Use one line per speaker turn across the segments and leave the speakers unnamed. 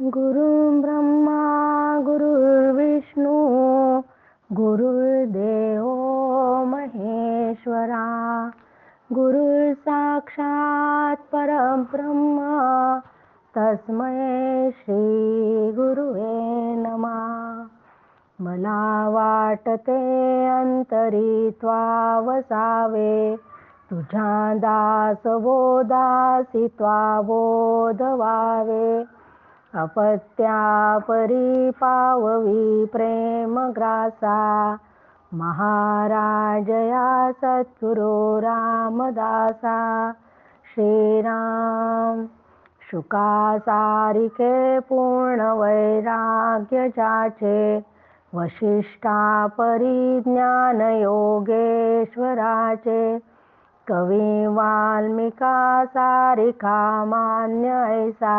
गुरु ब्रह्मा गुरुर्विष्णू गुरुर्देव महेश्वरा। गुरु साक्षात परब्रह्मा तस्मै श्री गुरुवे नमा। मला वाटते अंतरी वसावे तुझ्या दास बोदासी त्वा बोधवावे अपत्या परी पाववी प्रेम ग्रासा महाराजया सद्गुरु रामदासा श्रीराम शुका सारिके पूर्ण वैराग्य जाचे वशिष्ठा परिज्ञान योगेश्वराचे कवी वाल्मिका सारिका मान्य ऐसा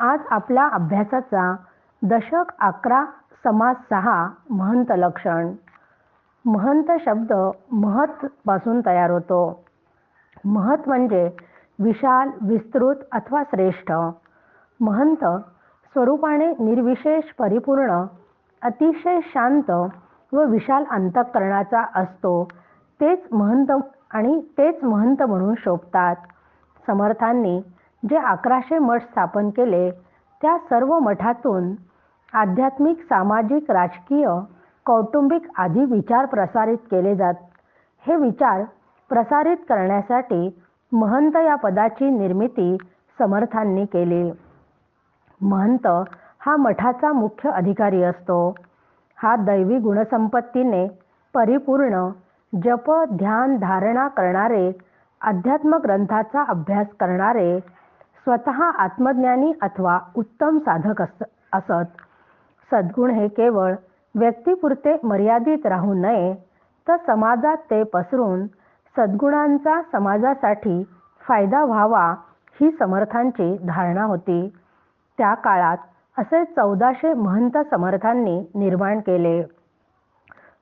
आज आपला अभ्यासाचा दशक अकरा समास सहा महंत लक्षण. महंत शब्द महत पासून तयार होतो. महत म्हणजे विशाल विस्तृत अथवा श्रेष्ठ. महंत स्वरूपाने निर्विशेष परिपूर्ण अतिशय शांत व विशाल अंतःकरणाचा असतो. तेच महंत आणि तेच महंत म्हणून शोभतात. समर्थांनी जे अकराशे मठ स्थापन केले त्या सर्व मठातून आध्यात्मिक सामाजिक राजकीय कौटुंबिक आदी विचार प्रसारित केले जात. हे विचार प्रसारित करण्यासाठी महंत या पदाची निर्मिती समर्थांनी केली. महंत हा मठाचा मुख्य अधिकारी असतो. हा दैवी गुणसंपत्तीने परिपूर्ण जप ध्यान धारणा करणारे अध्यात्म ग्रंथाचा अभ्यास करणारे स्वतः आत्मज्ञानी अथवा उत्तम साधक अस असत. सद्गुण हे केवळ व्यक्तीपुरते मर्यादित राहू नये तर समाजात ते पसरून सद्गुणांचा समाजासाठी फायदा व्हावा ही समर्थांची धारणा होती. त्या काळात असे चौदाशे महंत समर्थांनी निर्माण केले.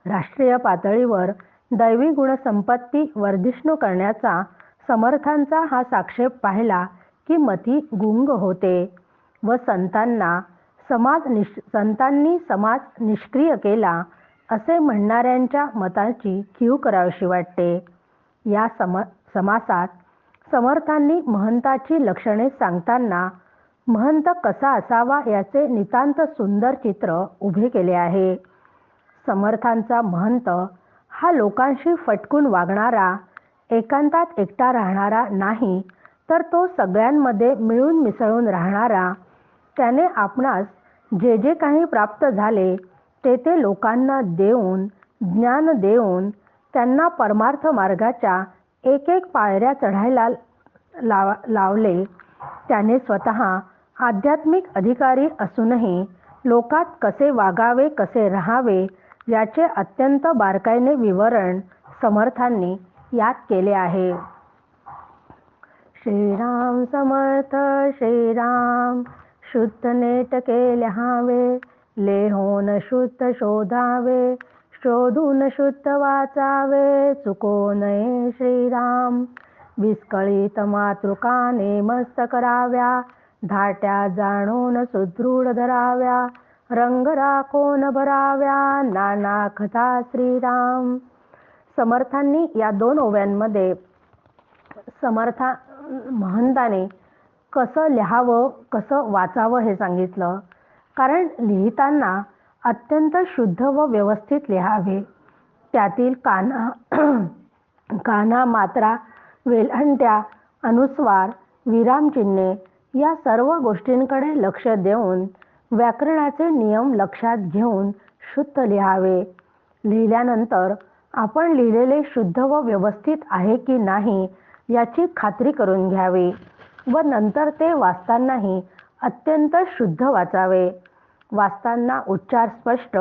राष्ट्रीय पातळीवर दैवी गुणसंपत्ती वर्धिष्णू करण्याचा समर्थांचा हा साक्षेप पाहिला की मती गुंग होते व संतांना समाज निष संतांनी समाज निष्क्रिय केला असे म्हणणाऱ्यांच्या मताची कीव करावीशी वाटते. या सम समासात समर्थांनी महंताची लक्षणे सांगताना महंत कसा असावा याचे नितांत सुंदर चित्र उभे केले आहे. समर्थांचा महंत हा लोकांशी फटकून वागणारा एकांतात एकटा राहणारा नाही तर तो सगळ्यांमध्ये मिळून मिसळून राहणारा त्याने आपणास जे जे काही प्राप्त झाले ते ते लोकांना देऊन ज्ञान देऊन त्यांना परमार्थ मार्गाच्या एक एक पायऱ्या चढायला लाव लावले. त्याने स्वतः आध्यात्मिक अधिकारी असूनही लोकात कसे वागावे कसे राहावे याचे अत्यंत बारकाईने विवरण समर्थांनी यात केले आहे. श्रीराम समर्थ श्रीराम शुद्ध नेट लिहावे लेहोन शुद्ध शोधावे शोधून शुद्ध वाचावे चुको नये श्रीराम. विस्कळीत मातृकाने मस्त कराव्या धाट्या जाणून सुदृढ धराव्या रंग राखोन भराव्या नाना कथा श्रीराम. समर्थांनी या दोन ओव्यांमध्ये समर्था महंताने कसं लिहावं कसं वाचावं हे सांगितलं. कारण लिहिताना अत्यंत शुद्ध व व्यवस्थित लिहावे. त्यातील काना काना मात्रा वेलहंट्या अनुस्वार विरामचिन्हे या सर्व गोष्टींकडे लक्ष देऊन व्याकरणाचे नियम लक्षात घेऊन शुद्ध लिहावे. लिहिल्यानंतर आपण लिहिलेले शुद्ध व व्यवस्थित आहे की नाही याची खात्री करून घ्यावी व नंतर ते वाचतानाही अत्यंत शुद्ध वाचावे. वाचताना उच्चार स्पष्ट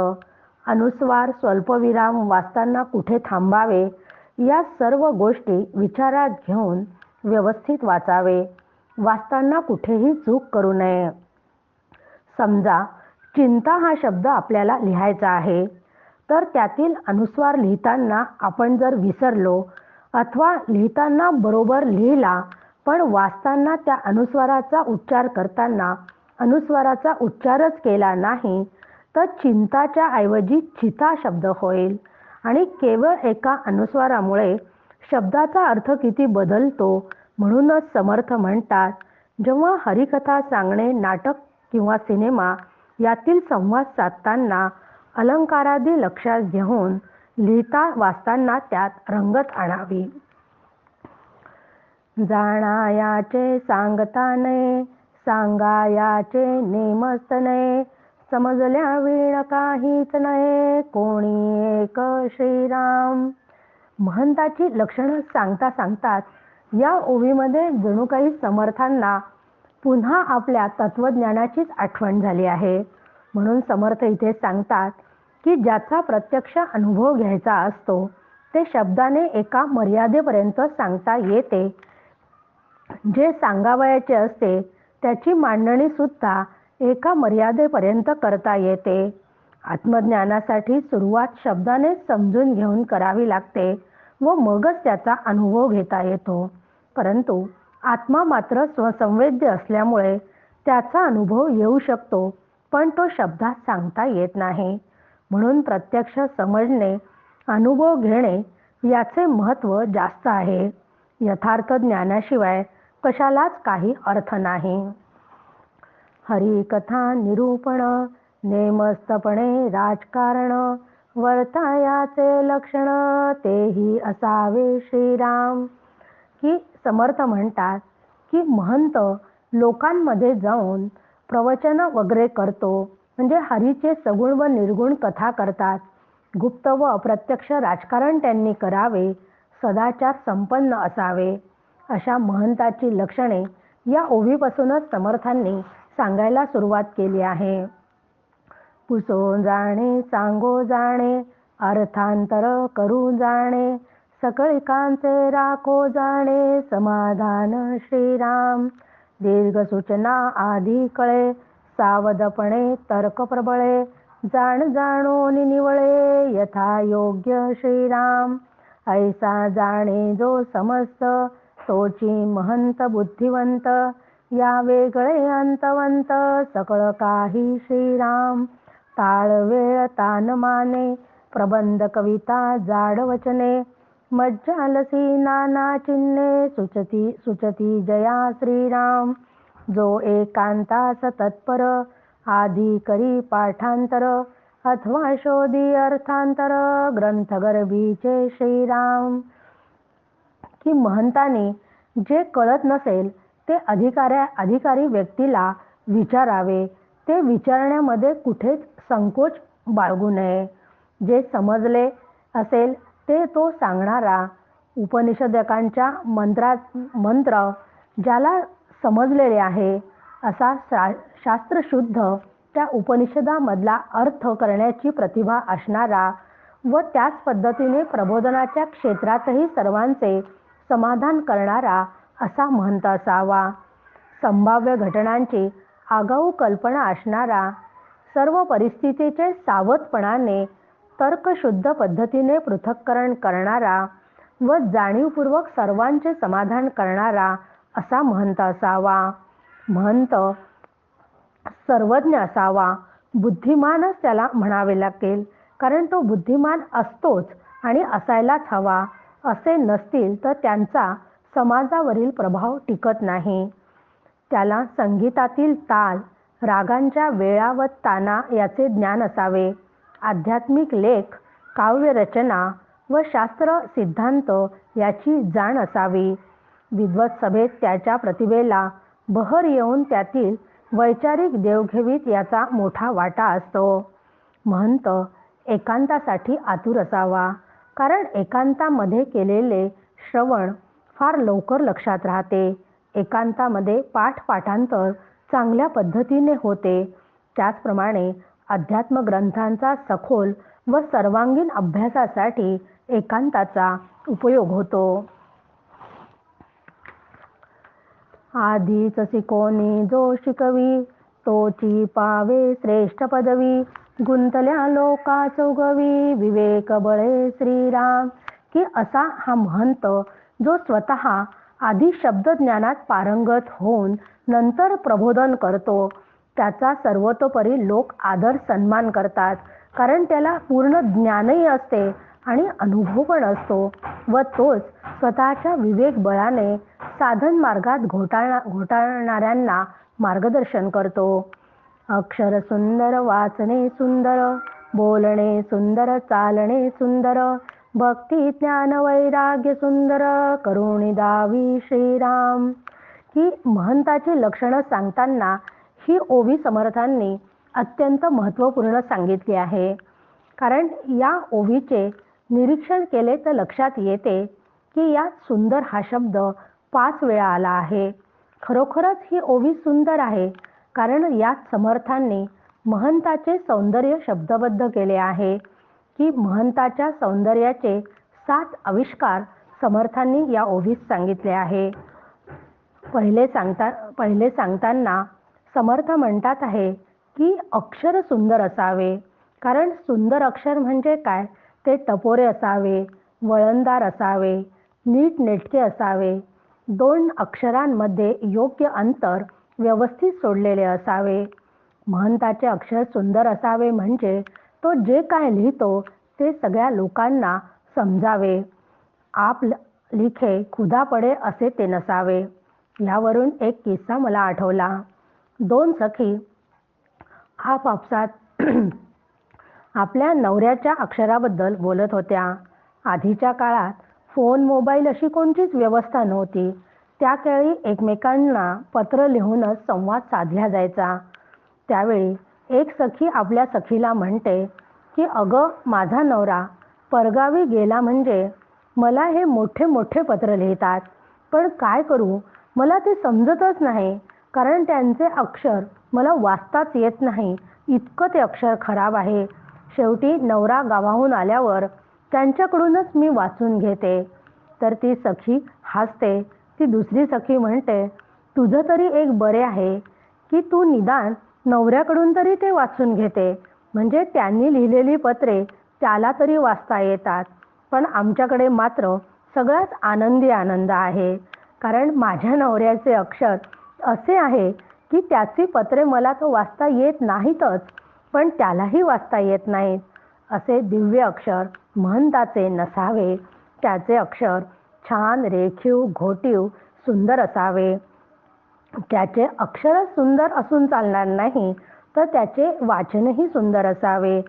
अनुस्वार स्वल्पविराम वाचताना कुठे थांबावे या सर्व गोष्टी विचारात घेऊन व्यवस्थित वाचावे. वाचताना कुठेही चूक करू नये. समजा चिंता हा शब्द आपल्याला लिहायचा आहे तर त्यातील अनुस्वार लिहिताना आपण जर विसरलो अथवा लिहिताना बरोबर लिहिला पण वाचताना त्या अनुस्वाराचा उच्चार करताना अनुस्वाराचा उच्चारच केला नाही तर चिंताच्या ऐवजी चिता शब्द होईल. आणि केवळ एका अनुस्वारामुळे शब्दाचा अर्थ किती बदलतो म्हणूनच समर्थ म्हणतात जेव्हा हरिकथा सांगणे नाटक किंवा सिनेमा यातील संवाद साधताना अलंकारादी लक्षात घेऊन लिहिता वाचताना त्यात रंगत आणावी. जाणायाचे सांगता नये सांगायाचे नेमस्त नये. समजल्या वीण काहीच नये कोणी एक श्रीराम. महंताची लक्षणं सांगता सांगतात या ओवीमध्ये जणू काही समर्थांना पुन्हा आपल्या तत्वज्ञानाचीच आठवण झाली आहे. म्हणून समर्थ इथे सांगतात की ज्याचा प्रत्यक्ष अनुभव घ्यायचा असतो ते शब्दाने एका मर्यादेपर्यंत सांगता येते. जे सांगावयाचे असते त्याची मांडणी सुद्धा एका मर्यादेपर्यंत करता येते. आत्मज्ञानासाठी सुरुवात शब्दाने समजून घेऊन करावी लागते व मगच त्याचा अनुभव घेता येतो. परंतु आत्मा मात्र स्वसंवेद्य असल्यामुळे त्याचा अनुभव येऊ शकतो पण तो शब्दात सांगता येत नाही. म्हणून प्रत्यक्ष समजणे अनुभव घेणे याचे महत्त्व जास्त आहे. यथार्थ ज्ञानाशिवाय कशालाच काही अर्थ नाही. हरिकथा निरूपण नेमस्तपणे राजकारण वर्तायाचे लक्षण तेही असावे श्रीराम. की समर्थ म्हणतात की महंत लोकांमध्ये जाऊन प्रवचन वगैरे करतो. म्हणजे हरीचे सगुण व निर्गुण कथा करतात. गुप्त व अप्रत्यक्ष राजकारण त्यांनी करावे सदाचार संपन्न असावे अशा महंताची लक्षणे या ओवीपासूनच समर्थांनी सांगायला सुरुवात केली आहे. पुसो जाणे सांगो जाणे अर्थांतर करू जाणे सकळिकांचे राखो जाणे समाधान श्रीराम दीर्घ सूचना आधी कळे सावधपणे तर्क प्रबळे जाण जाणो निवळे यथा योग्य श्रीराम. ऐसा जाणे जो समस्त तोची महंत बुद्धिवंत या वेगळे अंतवंत सकळ काही श्रीराम. ताळ वेळ तान माने प्रबंध कविता जाड वचने मज्जालसी नाना चिन्हे सुचती सुचती जया श्रीराम. जो एकांतास तत्पर आधी करी पाठांतर अथवा शोधी अर्थांतर ग्रंथगर्भीचे श्रीराम. की महंताने जे कळत नसेल ते अधिकाऱ्या अधिकारी व्यक्तीला विचारावे. ते विचारण्यामध्ये कुठेच संकोच बाळगू नये. जे समजले असेल ते तो सांगणारा. उपनिषदकांच्या मंत्रात मंत्र ज्याला समजलेले आहे. असा शा शास्त्रशुद्ध त्या उपनिषदामधला अर्थ करण्याची प्रतिभा असणारा व त्याच पद्धतीने प्रबोधनाच्या क्षेत्रातही सर्वांचे समाधान करणारा असा महंत असावा. संभाव्य घटनांची आगाऊ कल्पना असणारा सर्व परिस्थितीचे सावधपणाने तर्कशुद्ध पद्धतीने पृथक्करण करणारा व जाणीवपूर्वक सर्वांचे समाधान करणारा असा महंत असावा. महंत सर्वज्ञ असावा. बुद्धिमानच त्याला म्हणावे लागेल. कारण तो बुद्धिमान असतोच आणि असायलाच हवा. असे नसतील तर त्यांचा समाजावरील प्रभाव टिकत नाही. त्याला संगीतातील ताल रागांच्या वेळा व ताना याचे ज्ञान असावे. आध्यात्मिक लेख काव्यरचना व शास्त्र सिद्धांत याची जाण असावी. विद्वत सभेत त्याच्या प्रतिभेला बहर येऊन त्यातील वैचारिक देवघेवीत याचा मोठा वाटा असतो. महंत एकांतासाठी आतुर असावा कारण एकांतामध्ये केलेले श्रवण फार लवकर लक्षात राहते. एकांतामध्ये पाठ पाठांतर चांगल्या पद्धतीने होते. त्याचप्रमाणे अध्यात्म ग्रंथांचा सखोल व सर्वांगीण अभ्यासासाठी एकांताचा उपयोग होतो. आधीच शिकोनी जो शिकवी तोची पावे श्रेष्ठ पदवी गुंतल्या लोका चौगवी विवेक बळे श्रीराम. की असा हा महंत जो स्वतः आधी शब्द ज्ञानात पारंगत होऊन नंतर प्रबोधन करतो त्याचा सर्वतोपरी लोक आदर सन्मान करतात कारण त्याला पूर्ण ज्ञानही असते आणि अनुभव पण असतो व तोच स्वतःच्या विवेक बळाने साधन मार्गात घोटाळा घोटाळणाऱ्यांना मार्गदर्शन करतो. अक्षर सुंदर वाचणे सुंदर बोलणे सुंदर चालणे सुंदर भक्ती ज्ञान वैराग्य सुंदर करुणी दावी श्रीराम. ही महंताची लक्षणं सांगताना ही ओवी समर्थांनी अत्यंत महत्त्वपूर्ण सांगितली आहे. कारण या ओवीचे निरीक्षण केले तर लक्षात येते की यात सुंदर हा शब्द पाच वेळा आला आहे. खरोखरच ही ओवी सुंदर आहे कारण यात समर्थांनी महंताचे सौंदर्य शब्दबद्ध केले आहे की महंताच्या सौंदर्याचे सात आविष्कार समर्थांनी या ओवीत सांगितले आहे. पहिले सांगता पहिले सांगताना समर्थ म्हणतात आहे की अक्षर सुंदर असावे कारण सुंदर अक्षर म्हणजे काय? ते टपोरे असावे वळणदार असावे नीट नेटके असावे. दोन अक्षरांमध्ये योग्य अंतर व्यवस्थित सोडलेले असावे. महंताचे अक्षर सुंदर असावे म्हणजे तो जे काय लिहितो ते सगळ्या लोकांना समजावे. आप लिखे खुदा पडे असे ते नसावे. यावरून एक किस्सा मला आठवला. दोन सखी आपापसात आपल्या नवऱ्याच्या अक्षराबद्दल बोलत होत्या. आधीच्या काळात फोन मोबाईल अशी कोणतीच व्यवस्था नव्हती. त्यावेळी एकमेकांना पत्र लिहूनच संवाद साधला जायचा. त्यावेळी एक सखी आपल्या सखीला म्हणते की अगं माझा नवरा परगावी गेला म्हणजे मला हे मोठे मोठे पत्र लिहितात. पण काय करू? मला ते समजतच नाही. कारण त्यांचे अक्षर मला वाचताच येत नाही. इतकं ते अक्षर खराब आहे. शेवटी नवरा गावाहून आल्यावर त्यांच्याकडूनच मी वाचून घेते. तर ती सखी हसते. ती दुसरी सखी म्हणते तुझं तरी एक बरे आहे की तू निदान नवऱ्याकडून तरी ते वाचून घेते. म्हणजे त्यांनी लिहिलेली पत्रे त्याला तरी वाचता येतात. पण आमच्याकडे मात्र सगळ्यात आनंदी आनंद आहे. कारण माझ्या नवऱ्याचे अक्षर असे आहे की त्याची पत्रे मला तर वाचता येत नाहीतच. पण त्यालाही वाचता येत नाहीत. असे दिव्य अक्षर महंताचे नसावे. त्याचे अक्षर छान रेखीव घोटीव सुंदर असावे. त्याचे अक्षरच सुंदर असून चालणार नाही तर त्याचे वाचनही सुंदर असावे.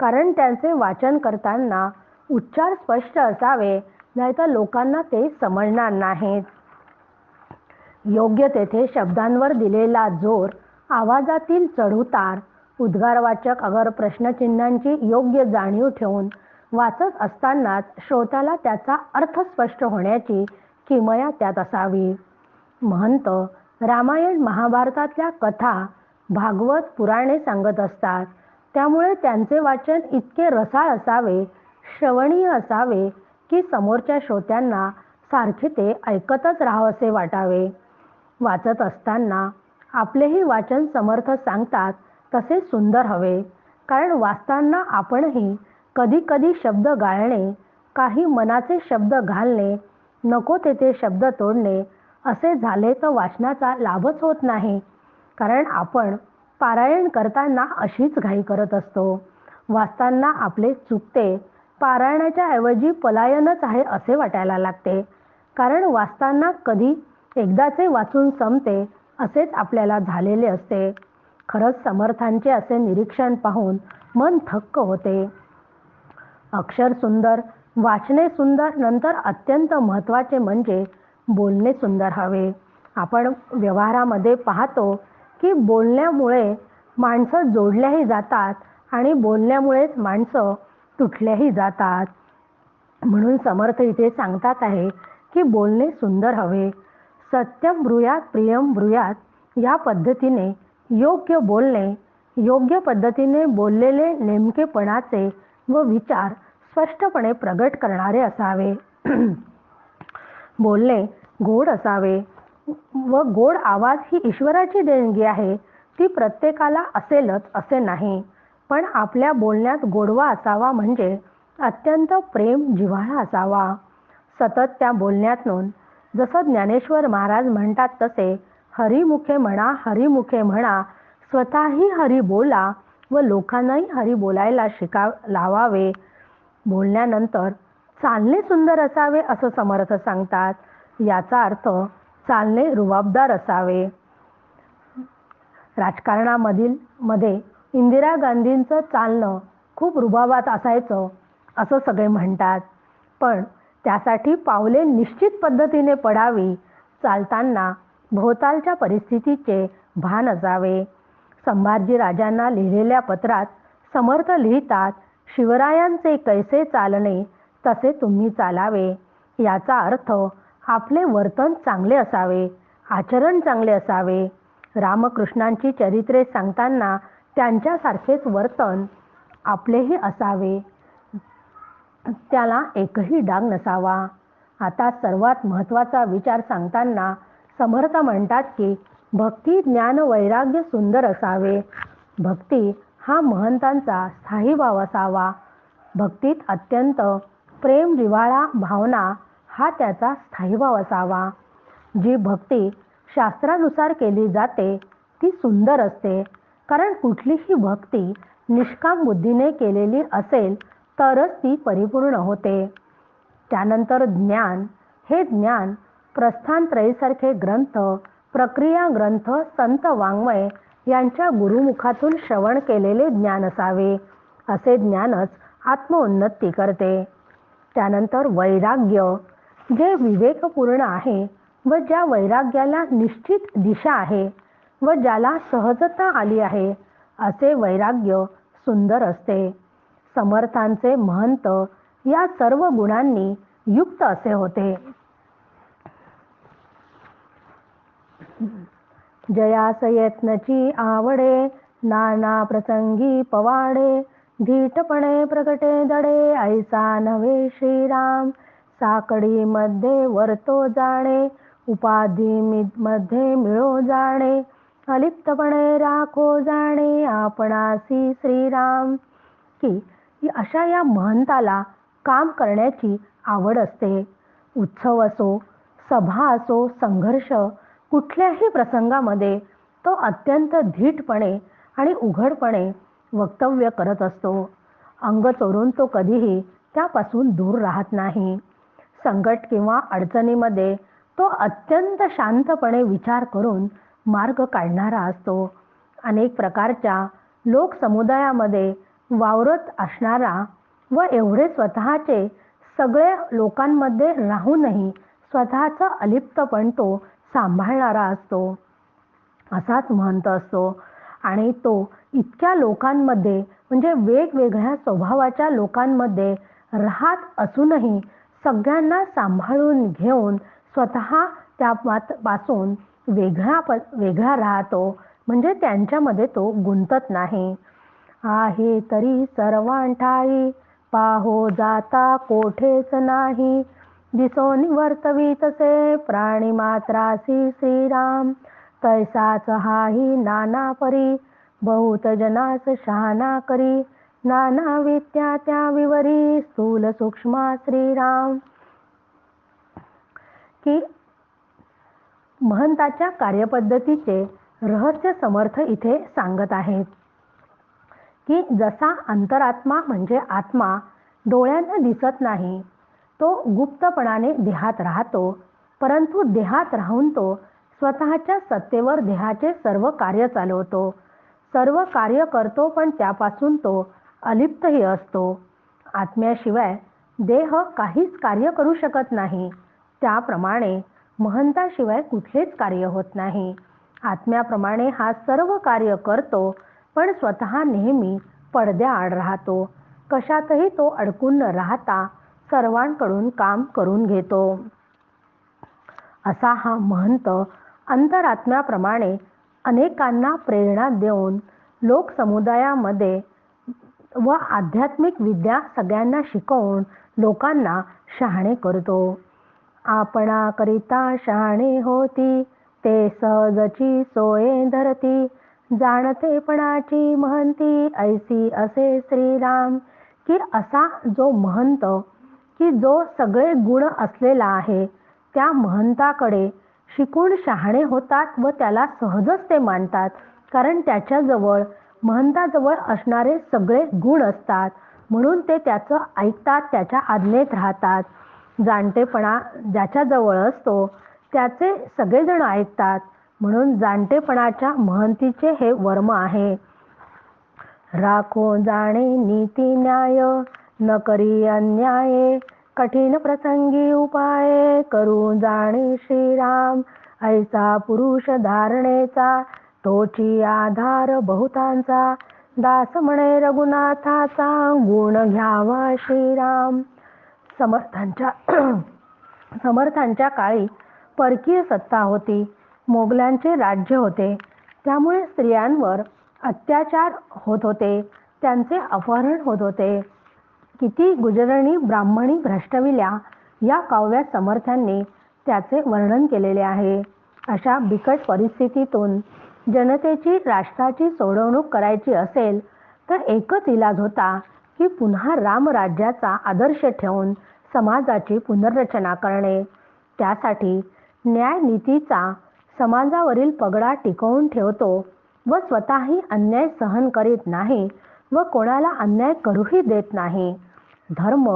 कारण त्यांचे वाचन करताना उच्चार स्पष्ट असावे नाहीतर लोकांना ते समजणार नाहीत. योग्य तेथे शब्दांवर दिलेला जोर आवाजातील चढउतार उद्गारवाचक अगर प्रश्नचिन्हांची योग्य जाणीव ठेवून वाचत असतानाच श्रोत्याला त्याचा अर्थ स्पष्ट होण्याची किमया त्यात असावी. महंत रामायण महाभारतातल्या कथा भागवत पुराणे सांगत असतात. त्यामुळे त्यांचे वाचन इतके रसाळ असावे श्रवणीय असावे की समोरच्या श्रोत्यांना सारखे ते ऐकतच राहावसे वाटावे. वाचत असताना आपलेही वाचन समर्थ सांगतात तसे सुंदर हवे. कारण वाचताना आपणही कधी कधी शब्द गाळणे काही मनाचे शब्द घालणे नको तेथे शब्द तोडणे असे झाले तर वाचनाचा लाभच होत नाही. कारण आपण पारायण करताना अशीच घाई करत असतो. वाचताना आपले चुकते पारायणाच्या ऐवजी पलायनच आहे असे वाटायला लागते. कारण वाचताना कधी एकदाचे वाचून संपते असेच आपल्याला झालेले असते. खरंच समर्थांचे असे निरीक्षण पाहून मन थक्क होते. अक्षर सुंदर वाचणे सुंदर नंतर अत्यंत महत्त्वाचे म्हणजे बोलणे सुंदर हवे. आपण व्यवहारामध्ये पाहतो की बोलण्यामुळे माणसं जोडल्याही जातात आणि बोलण्यामुळेच माणसं तुटल्याही जातात. म्हणून समर्थ इथे सांगतात आहे की बोलणे सुंदर हवे. सत्यम ब्रुयात प्रियम ब्रुयात या पद्धतीने योग्य बोलणे योग्य पद्धतीने बोललेले नेमकेपणाचे व विचार स्पष्टपणे प्रगट करणारे असावे. बोलणे गोड असावे व गोड आवाज ही ईश्वराची देणगी आहे ती प्रत्येकाला असेलच असे नाही. पण आपल्या बोलण्यात गोडवा असावा म्हणजे अत्यंत प्रेम जिव्हाळा असावा. सतत त्या बोलण्यातून जसं ज्ञानेश्वर महाराज म्हणतात तसे हरिमुखे म्हणा हरिमुखे म्हणा स्वतःही हरी बोला व लोकांनाही हरी बोलायला शिका लावावे. बोलण्यानंतर चालणे सुंदर असावे असं समर्थ सांगतात. याचा अर्थ चालणे रुबाबदार असावे. राजकारणामधील मध्ये इंदिरा गांधींचं चालणं खूप रुबाबात असायचं असं सगळे म्हणतात. पण त्यासाठी पावले निश्चित पद्धतीने पडावी चालताना भोवतालच्या परिस्थितीचे भान असावे. संभाजी राजांना लिहिलेल्या पत्रात समर्थ लिहितात शिवरायांचे कैसे चालणे तसे तुम्ही चालावे. याचा अर्थ आपले वर्तन चांगले असावे आचरण चांगले असावे रामकृष्णांची चरित्रे सांगताना त्यांच्यासारखेच वर्तन आपलेही असावे. त्याला एकही डाग नसावा. आता सर्वात महत्त्वाचा विचार सांगताना समर्थ म्हणतात की भक्ती ज्ञान वैराग्य सुंदर असावे. भक्ती हा महंतांचा स्थायी भाव असावा. भक्तीत अत्यंत प्रेम जिव्हाळा भावना हा त्याचा स्थायी भाव असावा. जी भक्ती शास्त्रानुसार केली जाते ती सुंदर असते. कारण कुठलीही भक्ती निष्काम बुद्धीने केलेली असेल तरच ती परिपूर्ण होते. त्यानंतर ज्ञान. हे ज्ञान प्रस्थानत्रयीसारखे ग्रंथ प्रक्रिया ग्रंथ संत वाङ्मय यांच्या गुरुमुखातून श्रवण केलेले ज्ञान असावे असे ज्ञानच आत्मोन्नती करते. त्यानंतर वैराग्य जे विवेकपूर्ण आहे व ज्या वैराग्याला निश्चित दिशा आहे व ज्याला सहजता आली आहे असे वैराग्य सुंदर असते. समर्थांचे महंत या सर्व गुणांनी युक्त असे होते. जयास यत्नची आवडे नाना प्रसंगी पवाडे धीटपणे प्रगटे दडे ऐसा नव्हे श्रीराम. साकडी मध्ये वर्तो जाणे उपाधी मध्ये मिळो जाणे अलिप्तपणे राखो जाणे आपणासी श्रीराम. की अशा या महंताला काम करण्याची आवड असते. उत्सव असो सभा असो संघर्ष कुठल्याही प्रसंगामध्ये तो अत्यंत धीटपणे आणि उघडपणे वक्तव्य करत असतो. अंग चोरून तो कधीही त्यापासून दूर राहत नाही. संकट किंवा अडचणीमध्ये तो अत्यंत शांतपणे विचार करून मार्ग काढणारा असतो. अनेक प्रकारच्या लोकसमुदायामध्ये वावरत असणारा व एवढे स्वतःचे सगळे लोकांमध्ये राहूनही स्वतःचं अलिप्तपण तो सांभाळणारा असतो. असाच म्हणत असतो. आणि तो इतक्या लोकांमध्ये म्हणजे वेगवेगळ्या स्वभावाच्या लोकांमध्ये राहत असूनही सगळ्यांना सांभाळून घेऊन स्वतः त्या पासून वेगळा प वेगळा राहतो. म्हणजे त्यांच्यामध्ये तो गुंतत नाही. आहे तरी सर्वांठाई पाहो जाता कोठेच नाही. दिसो निवर्तवी तसे प्राणी मात्रासी श्रीराम तैसाच हाही नाना परी बहुत जनास शहाना करी. नाना विद्या त्या विवरी स्थूल सूक्ष्मा श्रीराम. की महंताच्या कार्यपद्धतीचे रहस्य समर्थ इथे सांगत आहेत. की जसा अंतरात्मा म्हणजे आत्मा डोळ्यांना दिसत नाही तो गुप्तपणाने देहात राहतो परंतु देहात राहून तो स्वतःच्या सत्तेवर देहाचे सर्व कार्य चालवतो. सर्व कार्य करतो पण त्यापासून तो अलिप्तही असतो. आत्म्याशिवाय देह काहीच कार्य करू शकत नाही. त्याप्रमाणे महंताशिवाय कुठलेच कार्य होत नाही. आत्म्याप्रमाणे हा सर्व कार्य करतो पण स्वतः नेहमी पडद्याआड राहतो. कशातही तो अडकून न राहता सर्वांकडून काम करून घेतो. असा हा महंत अंतरात्म्याप्रमाणे अनेकांना प्रेरणा देऊन लोकसमुदायामध्ये व आध्यात्मिक विद्या सगळ्यांना शिकवून लोकांना शहाणे करतो. आपणाकरिता शहाणे होती ते सहजची सोये धरती. जाणतेपणाची महंती ऐसी असे श्रीराम. की असा जो महंत की जो सगळे गुण असलेला आहे त्या महंताकडे शिकून शहाणे होतात व त्याला सहजच ते मानतात. कारण त्याच्याजवळ महंताजवळ असणारे सगळे गुण असतात. म्हणून ते त्याचं ऐकतात त्याच्या आज्ञेत राहतात. जाणतेपणा ज्याच्याजवळ असतो त्याचे सगळेजण ऐकतात. म्हणून जाणतेपणाच्या महंतीचे हे वर्म आहे. राखो जाणे नीती न्याय न करी अन्याय. कठीण प्रसंगी उपाय करू जाणे श्रीराम. ऐसा पुरुष धारणेचा तोची आधार बहुतांचा. दास म्हणे रघुनाथाचा गुण घ्यावा श्रीराम. समर्थांच्या समर्थांच्या काळी परकीय सत्ता होती. मोगलांचे राज्य होते. त्यामुळे स्त्रियांवर अत्याचार होत होते. त्यांचे अपहरण होत होते. किती गुजरणी ब्राह्मणी भ्रष्टविल्या या काव्यात समर्थांनी त्याचे वर्णन केलेले आहे. अशा बिकट परिस्थितीतून जनतेची राष्ट्राची सोडवणूक करायची असेल तर एकच इलाज होता की पुन्हा रामराज्याचा आदर्श ठेवून समाजाची पुनर्रचना करणे. त्यासाठी न्यायनीतीचा समाजावरील पगडा टिकवून ठेवतो व स्वतःही अन्याय सहन करीत नाही व कोणाला अन्याय करूही देत नाही. धर्म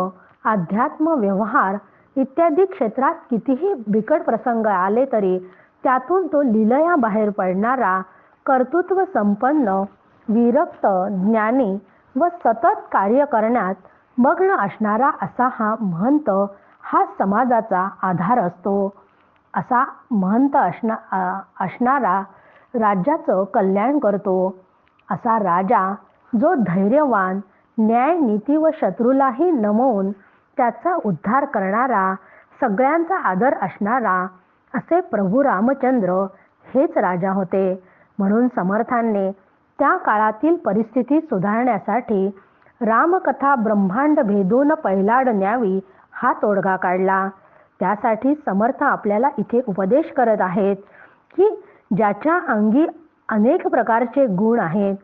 अध्यात्म व्यवहार इत्यादी क्षेत्रात कितीही बिकट प्रसंग आले तरी त्यातून तो लिलया बाहेर पडणारा कर्तृत्व संपन्न विरक्त ज्ञानी व सतत कार्य करण्यात मग्न असणारा असा हा महंत हा समाजाचा आधार असतो. असा महंत असणा असणारा राज्याचं कल्याण करतो. असा राजा जो धैर्यवान न्याय नीती व शत्रूलाही नमवून त्याचा उद्धार करणारा सगळ्यांचा आदर असणारा असे प्रभू रामचंद्र हेच राजा होते. म्हणून समर्थांनी त्या काळातील परिस्थिती सुधारण्यासाठी रामकथा ब्रह्मांड भेदून पैलाड न्यावी हा तोडगा काढला. त्यासाठी समर्थ आपल्याला इथे उपदेश करत आहेत की ज्याच्या अंगी अनेक प्रकारचे गुण आहेत.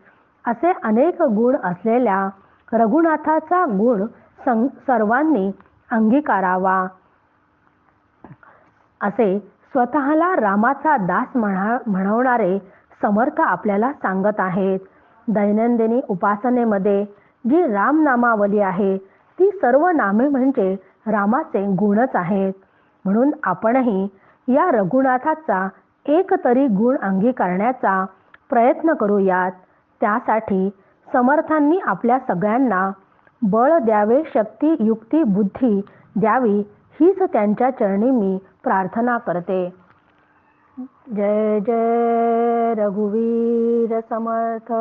असे अनेक गुण असलेल्या रघुनाथाचा गुण सं सर्वांनी अंगीकारावा. असे स्वतःला रामाचा दास म्हणा म्हणवणारे समर्थ आपल्याला सांगत आहेत. दैनंदिनी उपासनेमध्ये जी रामनामावली आहे ती सर्व नामे म्हणजे रामाचे गुणच आहेत. म्हणून आपणही या रघुनाथाचा एक तरी गुण अंगीकारण्याचा प्रयत्न करूयात. त्यासाठी समर्थांनी आपल्या सगळ्यांना बळ द्यावे शक्ती युक्ती बुद्धी द्यावी हीच त्यांच्या चरणी मी प्रार्थना करते. जय जय रघुवीर समर्थ.